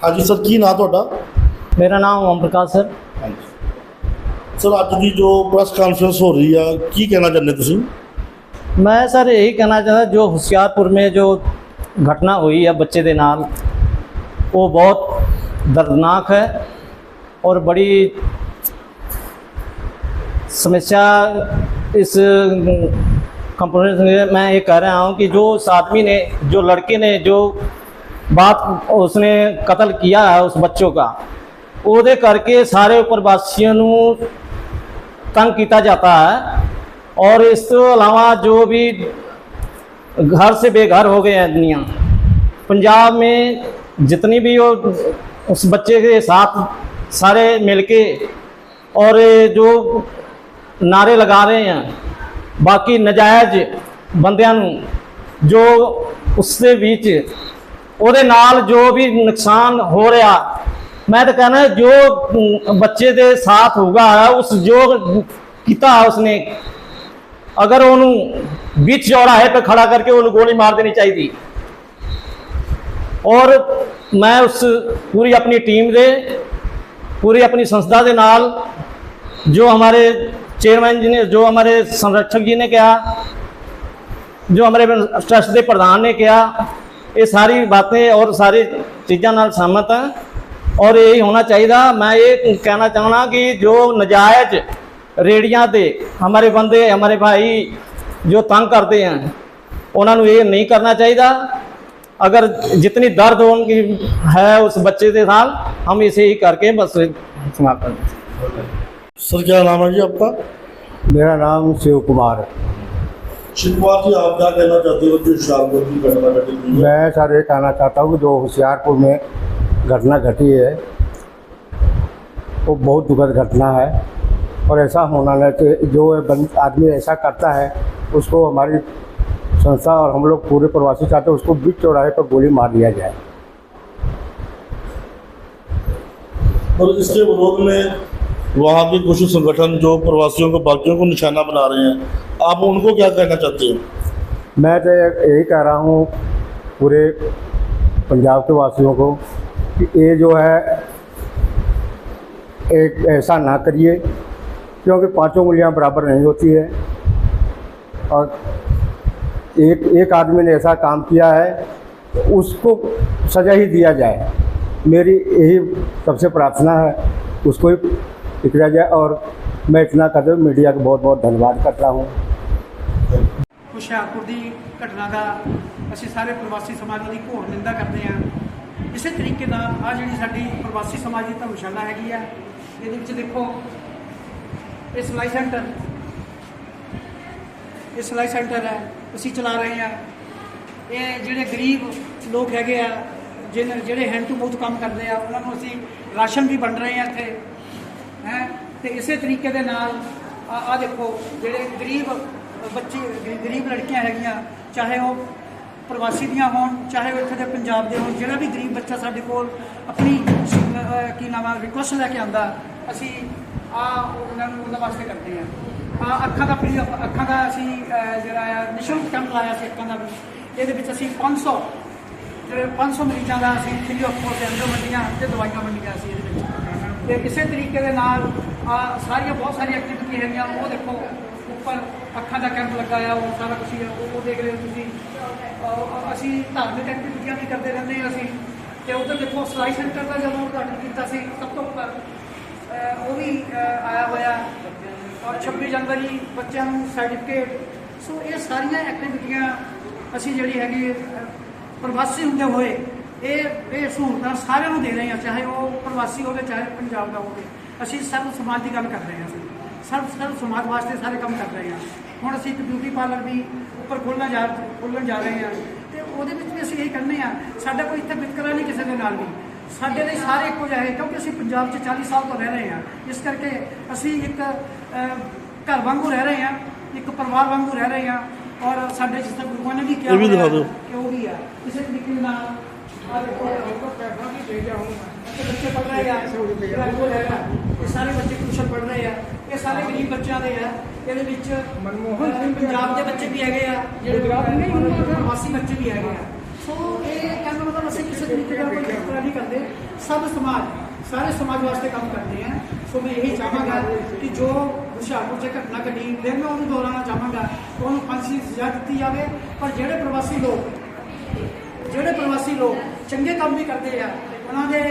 ਹਾਂਜੀ ਸਰ ਕੀ ਨਾਂ ਤੁਹਾਡਾ ਮੇਰਾ ਨਾਮ ਓਮ ਪ੍ਰਕਾਸ਼ ਸਰ ਸਰ ਅੱਜ ਦੀ ਜੋ ਪ੍ਰੈਸ ਕਾਨਫਰੰਸ ਹੋ ਰਹੀ ਆ ਕੀ ਕਹਿਣਾ ਚਾਹੁੰਦੇ ਤੁਸੀਂ मैं सर यही कहना चाहता जो होशियारपुर में जो घटना हुई है बच्चे के नाल वो बहुत दर्दनाक है और बड़ी समस्या इस कंपनी में मैं ये कह रहा हूँ कि जो उस आदमी ने जो लड़के ने जो बात उसने कत्ल किया है उस बच्चों का ਉਹਦੇ ਕਰਕੇ ਸਾਰੇ ਪ੍ਰਵਾਸੀਆਂ ਨੂੰ ਤੰਗ ਕੀਤਾ जाता है और इस तो अलावा जो भी घर से बेघर हो गए हैं दुनिया पंजाब में जितनी भी वो उस बच्चे के साथ सारे मिलके और जो नारे लगा रहे हैं बाकी नजायज ਬੰਦਿਆਂ ਨੂੰ ਜੋ ਉਸਦੇ ਵਿੱਚ ਉਹਦੇ ਨਾਲ ਜੋ ਵੀ ਨੁਕਸਾਨ ਹੋ ਰਿਹਾ, ਮੈਂ ਤਾਂ ਕਹਿੰਦਾ ਜੋ ਬੱਚੇ ਦੇ ਸਾਥ ਹੋਗਾ ਉਸ ਜੋ ਕੀਤਾ ਉਸਨੇ, ਅਗਰ ਉਹਨੂੰ ਵਿੱਚ ਜੋੜਾ ਹੈ ਤਾਂ ਖੜਾ ਕਰਕੇ ਉਹਨੂੰ ਗੋਲੀ ਮਾਰ ਦੇਣੀ ਚਾਹੀਦੀ। ਔਰ ਮੈਂ ਉਸ ਪੂਰੀ ਆਪਣੀ ਟੀਮ ਦੇ, ਪੂਰੀ ਆਪਣੀ ਸੰਸਥਾ ਦੇ ਨਾਲ, ਜੋ ਹਮਾਰੇ ਚੇਅਰਮੈਨ ਜੀ ਨੇ, ਜੋ ਹਮਾਰੇ ਸੰਰक्षक ਜੀ ਨੇ ਕਿਹਾ, ਜੋ ਹਮਾਰੇ ਟਰਸਟ ਦੇ ਪ੍ਰਧਾਨ ਨੇ ਕਿਹਾ ਇਹ ਸਾਰੀ ਬਾਤਾਂ ਔਰ ਸਾਰੀ ਚੀਜ਼ਾਂ ਨਾਲ ਸਹਿਮਤ ਹਾਂ। ਔਰ ਇਹ ਹੋਣਾ ਚਾਹੀਦਾ। ਮੈਂ ਇਹ ਕਹਿਣਾ ਚਾਹਣਾ ਕਿ ਜੋ ਨਜਾਇਜ਼ ਰੇੜੀਆਂ ਤੇ ਹਮਾਰੇ ਬੰਦੇ ਹਮਾਰੇ ਭਾਈ ਜੋ ਤੰਗ ਕਰਦੇ ਹਨ ਉਹਨਾਂ ਨੂੰ ਇਹ ਨਹੀਂ ਕਰਨਾ ਚਾਹੀਦਾ। ਅਗਰ जितनी ਦਰਦ ਹੋਣ है उस बच्चे के साथ हम इसे ही करके बस समाप्त कर सर क्या नाम है जी आपका मेरा नाम शिव कुमार है शिवकुमार जी आप क्या कहना चाहते हो जो शामगढ़ की घटना घटी हुई है? मैं सर ये कहना चाहता हूँ कि जो होशियारपुर में घटना घटी है वो बहुत दुखद घटना है। और ऐसा होना नहीं चाहिए जो आदमी ऐसा करता है उसको हमारी संस्था और हम लोग पूरे प्रवासी चाहते हैं उसको बीच चौराहे पर गोली मार दिया जाए। और इसके विरोध में वहाँ के कुछ संगठन जो प्रवासियों को बाकियों को निशाना बना रहे हैं आप उनको क्या कहना चाहते हो? मैं तो यही कह रहा हूँ पूरे पंजाब के वासियों को कि ये जो है, एक ऐसा ना करिए, क्योंकि पाँचों उंगलियाँ बराबर नहीं होती है। और एक एक आदमी ने ऐसा काम किया है, उसको सजा ही दिया जाए। मेरी यही सबसे प्रार्थना है, उसको ही पकड़ा जाए। और मैं इतना कर मीडिया का बहुत बहुत धन्यवाद करता हूँ। ਹੁਸ਼ਿਆਰਪੁਰ ਦੀ ਘਟਨਾ ਦਾ ਅਸੀਂ ਸਾਰੇ ਪ੍ਰਵਾਸੀ ਸਮਾਜ ਦੀ ਘੋਰ ਨਿੰਦਾ ਕਰਦੇ ਹਾਂ। ਇਸੇ ਤਰੀਕੇ ਨਾਲ ਆ ਜਿਹੜੀ ਸਾਡੀ ਪ੍ਰਵਾਸੀ ਸਮਾਜ ਦੀ ਧਰਮਸ਼ਾਲਾ ਹੈਗੀ ਆ, ਇਹਦੇ ਵਿੱਚ ਦੇਖੋ, ਇਹ ਸਿਲਾਈ ਸੈਂਟਰ, ਇਹ ਸਿਲਾਈ ਸੈਂਟਰ ਹੈ, ਅਸੀਂ ਚਲਾ ਰਹੇ ਹਾਂ। ਇਹ ਜਿਹੜੇ ਗਰੀਬ ਲੋਕ ਹੈਗੇ ਆ ਜਿਹਨ ਜਿਹੜੇ ਹੈਂਡ ਟੂ ਮਾਊਥ ਕੰਮ ਕਰਦੇ ਆ, ਉਹਨਾਂ ਨੂੰ ਅਸੀਂ ਰਾਸ਼ਨ ਵੀ ਵੰਡ ਰਹੇ ਆ ਇੱਥੇ, ਹੈ। ਤੇ ਇਸੇ ਤਰੀਕੇ ਦੇ ਨਾਲ ਆ ਆ ਦੇਖੋ, ਜਿਹੜੇ ਗਰੀਬ ਬੱਚੇ ਗਰੀਬ ਲੜਕੀਆਂ ਹੈਗੀਆਂ, ਚਾਹੇ ਉਹ ਪ੍ਰਵਾਸੀ ਦੀਆਂ ਹੋਣ, ਚਾਹੇ ਉਹ ਇੱਥੇ ਦੇ ਪੰਜਾਬ ਦੇ ਹੋਣ, ਜਿਹੜਾ ਵੀ ਗਰੀਬ ਬੱਚਾ ਸਾਡੇ ਕੋਲ ਆਪਣੀ ਕੀ ਨਾਮ ਆ ਰਿਕੁਐਸਟ ਲੈ ਕੇ ਆਂਦਾ ਅਸੀਂ ਆ ਉਹਨਾਂ ਨੂੰ ਉਹਨਾਂ ਵਾਸਤੇ ਕਰਦੇ ਆ ਆ ਅੱਖਾਂ ਦਾ ਫ੍ਰੀ ਅੱਖਾਂ ਦਾ ਅਸੀਂ ਜਿਹੜਾ ਆ, ਨਿਸ਼ੁਲਕ ਕੈਂਪ ਲਾਇਆ ਸੀ ਅੱਖਾਂ ਦਾ ਵੀ। ਇਹਦੇ ਵਿੱਚ ਅਸੀਂ 500 ਜਿਹੜੇ 500 ਮਰੀਜ਼ਾਂ ਦਾ ਅਸੀਂ ਫ੍ਰੀ ਆਫ ਕੋਸਟ ਅੰਦਰ ਵੰਡੀਆਂ ਤੇ ਦਵਾਈਆਂ ਵੰਡੀਆਂ ਸੀ ਇਹਦੇ ਵਿੱਚ। ਤੇ ਇਸੇ ਤਰੀਕੇ ਦੇ ਨਾਲ ਆ ਸਾਰੀਆਂ ਬਹੁਤ ਸਾਰੀਆਂ ਐਕਟੀਵਿਟੀ ਹੈਗੀਆਂ, ਉਹ ਦੇਖੋ, ਉੱਪਰ ਅੱਖਾਂ ਦਾ ਕੈਂਪ ਲੱਗਾ ਆ, ਉਹ ਸਾਰਾ ਕੁਝ ਹੀ ਉਹ ਦੇਖ ਰਹੇ ਹੋ ਤੁਸੀਂ। ਅਸੀਂ ਧਾਰਮਿਕ ਐਕਟੀਵਿਟੀਆਂ ਵੀ ਕਰਦੇ ਰਹਿੰਦੇ ਹਾਂ ਅਸੀਂ। ਤੇ ਉਧਰ ਦੇਖੋ, ਸਲਾਈ ਸੈਂਟਰ ਦਾ ਜਦੋਂ ਉਦਘਾਟਨ ਕੀਤਾ ਸੀ, ਸਭ ਤੋਂ ਉੱਪਰ ਉਹ ਵੀ ਆਇਆ ਹੋਇਆ। ਔਰ 26 ਜਨਵਰੀ, ਬੱਚਿਆਂ ਨੂੰ ਸਰਟੀਫਿਕੇਟ ਸੋ ਇਹ ਸਾਰੀਆਂ ਐਕਟੀਵਿਟੀਆਂ ਅਸੀਂ ਜਿਹੜੀ ਹੈਗੀ ਪ੍ਰਵਾਸੀ ਹੁੰਦੇ ਹੋਏ ਇਹ ਇਹ ਸਹੂਲਤਾਂ ਸਾਰਿਆਂ ਨੂੰ ਦੇ ਰਹੇ ਹਾਂ ਚਾਹੇ ਉਹ ਪ੍ਰਵਾਸੀ ਹੋਵੇ ਚਾਹੇ ਪੰਜਾਬ ਦਾ ਹੋਵੇ। ਅਸੀਂ ਸਰਵ ਸਮਾਜ ਦੀ ਗੱਲ ਕਰ ਰਹੇ ਹਾਂ ਅਸੀਂ। ਸਰਵ ਸਰਵ ਸਮਾਜ ਵਾਸਤੇ ਸਾਰੇ ਕੰਮ ਕਰ ਰਹੇ ਹਾਂ। ਹੁਣ ਅਸੀਂ ਇੱਕ ਬਿਊਟੀ ਪਾਰਲਰ ਵੀ ਉੱਪਰ ਖੋਲ੍ਹਣਾ ਜਾ ਖੋਲ੍ਹਣ ਜਾ ਰਹੇ ਹਾਂ। ਤੇ ਉਹਦੇ ਵਿੱਚ ਵੀ ਅਸੀਂ ਇਹ ਕਹਿੰਦੇ ਹਾਂ ਸਾਡਾ ਕੋਈ ਇੱਥੇ ਵਿਤਕਰਾ ਨਹੀਂ ਕਿਸੇ ਦੇ ਨਾਲ ਵੀ। ਸਾਡੇ ਲਈ ਸਾਰੇ ਇੱਕੋ ਜਿਹੇ ਹੈ ਕਿਉਂਕਿ ਅਸੀਂ ਪੰਜਾਬ 'ਚ 40 ਸਾਲ ਤੋਂ ਰਹਿ ਰਹੇ ਹਾਂ। ਇਸ ਕਰਕੇ ਅਸੀਂ ਇੱਕ ਘਰ ਵਾਂਗੂ ਰਹਿ ਰਹੇ ਹਾਂ ਇੱਕ ਪਰਿਵਾਰ ਵਾਂਗੂ ਰਹਿ ਰਹੇ ਹਾਂ। ਔਰ ਸਾਡੇ ਜਿਸ ਤਰ੍ਹਾਂ ਗੁਰੂਆਂ ਨੇ ਵੀ ਕਿਹਾ ਇਹ ਵੀ ਦਿਖਾ ਹੋਇਆ ਦਿਓ। ਕਿ ਉਹ ਵੀ ਆ ਕਿਸੇ ਤਰੀਕੇ ਨਾਲ ਸਾਰੇ ਬੱਚੇ ਟਿਊਸ਼ਨ ਪੜ੍ਹ ਰਹੇ ਆ ਇਹ ਸਾਰੇ ਗਰੀਬ ਬੱਚਿਆਂ ਦੇ ਆ ਇਹਦੇ ਵਿੱਚ ਮਨਮੋਹਨ ਸਿੰਘ ਪੰਜਾਬ ਦੇ ਬੱਚੇ ਵੀ ਹੈਗੇ ਆ ਜਿਹੜੇ ਪ੍ਰਵਾਸੀ ਬੱਚੇ ਵੀ ਹੈਗੇ ਆ ਸੋ ਇਹ ਕਹਿੰਦਾ ਮਤਲਬ ਅਸੀਂ ਕਿਸੇ ਤਰੀਕੇ ਦਾ ਕੋਈ ਫੈਸਲਾ ਨਹੀਂ ਕਰਦੇ ਸਭ ਸਮਾਜ ਸਾਰੇ ਸਮਾਜ ਵਾਸਤੇ ਕੰਮ ਕਰਦੇ ਆ ਸੋ ਮੈਂ ਇਹੀ ਚਾਹਾਂਗਾ ਕਿ ਜੋ ਹੁਸ਼ਿਆਰਪੁਰ 'ਚ ਘਟਨਾ ਘਟੀ ਫਿਰ ਮੈਂ ਉਹਨੂੰ ਦੁਹਰਾਉਣਾ ਚਾਹਾਂਗਾ ਉਹਨੂੰ ਫਾਂਸੀ ਦੀ ਸਜ਼ਾ ਦਿੱਤੀ ਜਾਵੇ ਪਰ ਜਿਹੜੇ ਪ੍ਰਵਾਸੀ ਲੋਕ ਜਿਹੜੇ ਪ੍ਰਵਾਸੀ ਲੋਕ ਚੰਗੇ ਕੰਮ ਵੀ ਕਰਦੇ ਆ, ਉਹਨਾਂ ਦੇ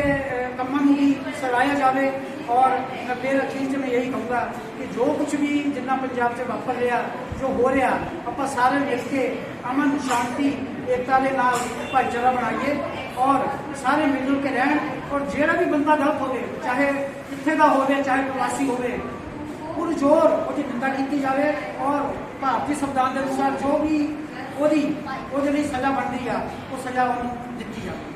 ਕੰਮਾਂ ਨੂੰ ਵੀ ਸਰਾਇਆ ਜਾਵੇ ਔਰ ਮੈਂ ਫਿਰ ਅਖੀਰ 'ਚ ਮੈਂ ਇਹੀ ਕਹੂੰਗਾ ਕਿ ਜੋ ਕੁਝ ਵੀ ਜਿੰਨਾ ਪੰਜਾਬ 'ਚ ਵਾਪਰ ਰਿਹਾ, ਜੋ ਹੋ ਰਿਹਾ, ਆਪਾਂ ਸਾਰੇ ਮਿਲ ਕੇ ਅਮਨ, ਸ਼ਾਂਤੀ, ਏਕਤਾ ਦੇ ਨਾਲ ਭਾਈਚਾਰਾ ਬਣਾਈਏ ਔਰ ਸਾਰੇ ਮਿਲ ਜੁਲ ਕੇ ਰਹਿਣ ਔਰ ਜਿਹੜਾ ਵੀ ਬੰਦਾ ਗਲਤ ਹੋਵੇ, ਚਾਹੇ ਇੱਥੇ ਦਾ ਹੋਵੇ, ਚਾਹੇ ਪ੍ਰਵਾਸੀ ਹੋਵੇ ਪੁਰ ਜ਼ੋਰ ਉਹਦੀ ਨਿੰਦਾ ਕੀਤੀ ਜਾਵੇ ਔਰ ਭਾਰਤੀ ਸੰਵਿਧਾਨ ਦੇ ਅਨੁਸਾਰ ਜੋ ਵੀ ਉਹਦੀ ਉਹਦੇ ਲਈ ਸਜ਼ਾ ਬਣਦੀ ਆ ਉਹ ਸਜ਼ਾ ਉਹਨੂੰ ਦਿੱਤੀ ਜਾਵੇ